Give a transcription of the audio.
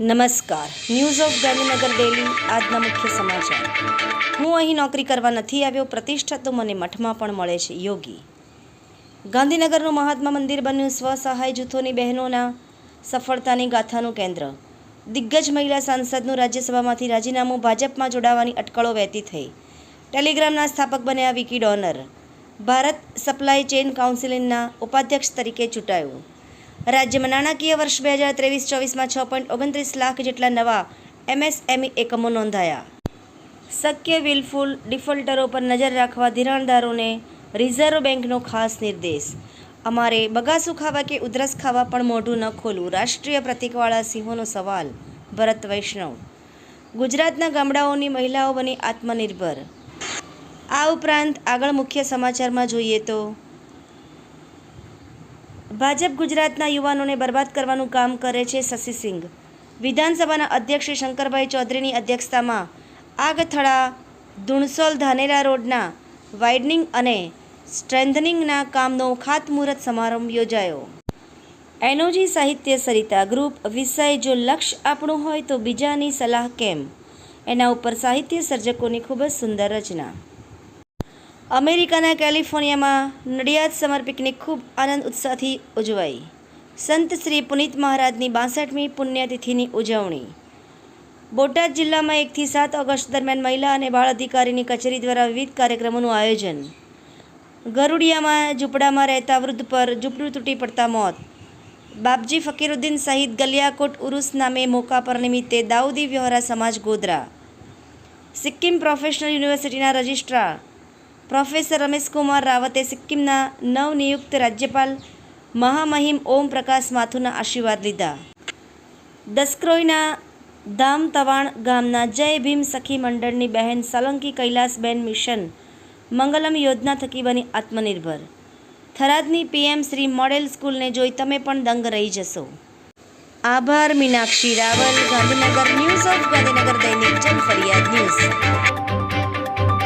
નમસ્કાર. News of Gandhinagar daily આજના મુખ્ય સમાચાર. હું અહીં નોકરી કરવા નથી આવ્યો, પ્રતિષ્ઠા તો મને મઠમાં પણ મળે છે, યોગી. ગાંધીનગરનું મહાત્મા મંદિર બન્યું સ્વસહાય જૂથોની બહેનોના સફળતાની ગાથાનું કેન્દ્ર. દિગ્ગજ મહિલા સાંસદનું રાજ્યસભામાંથી રાજીનામું ભાજપમાં જોડાવાની અટકળો વહેતી થઈ. ટેલિગ્રામના સ્થાપક બન્યા વિકી ડોનર. ભારત સપ્લાય ચેઇન કાઉન્સિલિંગના ઉપાધ્યક્ષ તરીકે ચૂંટાયું. રાજ્યમાં નાણાકીય વર્ષ બે હજાર ત્રેવીસ ચોવીસમાં છ પોઈન્ટ ઓગણત્રીસ લાખ જેટલા નવા એમએસએમઈ એકમો નોંધાયા. શક્ય વિલફુલ ડિફોલ્ટરો પર નજર રાખવા ધિરાણદારોને રિઝર્વ બેંકનો ખાસ નિર્દેશ. અમારે બગાસું ખાવા કે ઉધરસ ખાવા પણ મોઢું ન ખોલવું, રાષ્ટ્રીય પ્રતિકવાળા સિંહોનો સવાલ, ભરત વૈષ્ણવ. ગુજરાતના ગામડાઓની મહિલાઓ બની આત્મનિર્ભર. આ ઉપરાંત આગળ મુખ્ય સમાચારમાં જોઈએ તો ભાજપ ગુજરાતના યુવાનોને બરબાદ કરવાનું કામ કરે છે શશિસિંહ વિધાનસભાના અધ્યક્ષ શંકરભાઈ ચૌધરીની અધ્યક્ષતામાં આગથળા ધુણસોલ ધાનેરા રોડના વાઇડનિંગ અને સ્ટ્રેન્થનિંગના કામનો ખાતમુહૂર્ત સમારંભ યોજાયો. એનોજી સાહિત્ય સરિતા ગ્રુપ વિષય જો લક્ષ્ય આપણું હોય તો બીજાની સલાહ કેમ? એના ઉપર સાહિત્ય સર્જકોની ખૂબ જ સુંદર રચના. અમેરિકાના કેલિફોર્નિયામાં નડિયાદ સમર પિકનિક ખૂબ આનંદ ઉત્સાહથી ઉજવાઈ. સંત શ્રી પુનિત મહારાજની બાસઠમી પુણ્યતિથિની ઉજવણી. બોટાદ જિલ્લામાં એકથી સાત ઓગસ્ટ દરમિયાન મહિલા અને બાળ અધિકારીની કચેરી દ્વારા વિવિધ કાર્યક્રમોનું આયોજન. ગરુડિયામાં ઝૂંપડામાં રહેતા વૃદ્ધ પર ઝૂંપડું તૂટી પડતા મોત. બાપજી ફકીરુદ્દીન સહિત ગલિયાકોટ ઉરુસ નામે મોકા પર નિમિત્તે દાઉદી વ્યોહરા સમાજ ગોધરા. સિક્કિમ પ્રોફેશનલ યુનિવર્સિટીના રજિસ્ટ્રાર પ્રોફેસર રમેશકુમાર રાવતે સિક્કિમના નવનિયુક્ત રાજ્યપાલ મહામહિમ ઓમ પ્રકાશ માથુના આશીર્વાદ લીધા દસક્રોઈના ધામ તવાણ ગામના જય ભીમ સખી મંડળની બહેન સોલંકી કૈલાસબેન મિશન મંગલમ યોજના થકી બની આત્મનિર્ભર થરાદની પીએમ શ્રી મોડેલ સ્કૂલને જોઈ તમે પણ દંગ રહી જશો આભાર મીનાક્ષી રાવલ ગાંધીનગર ન્યૂઝ ઓફ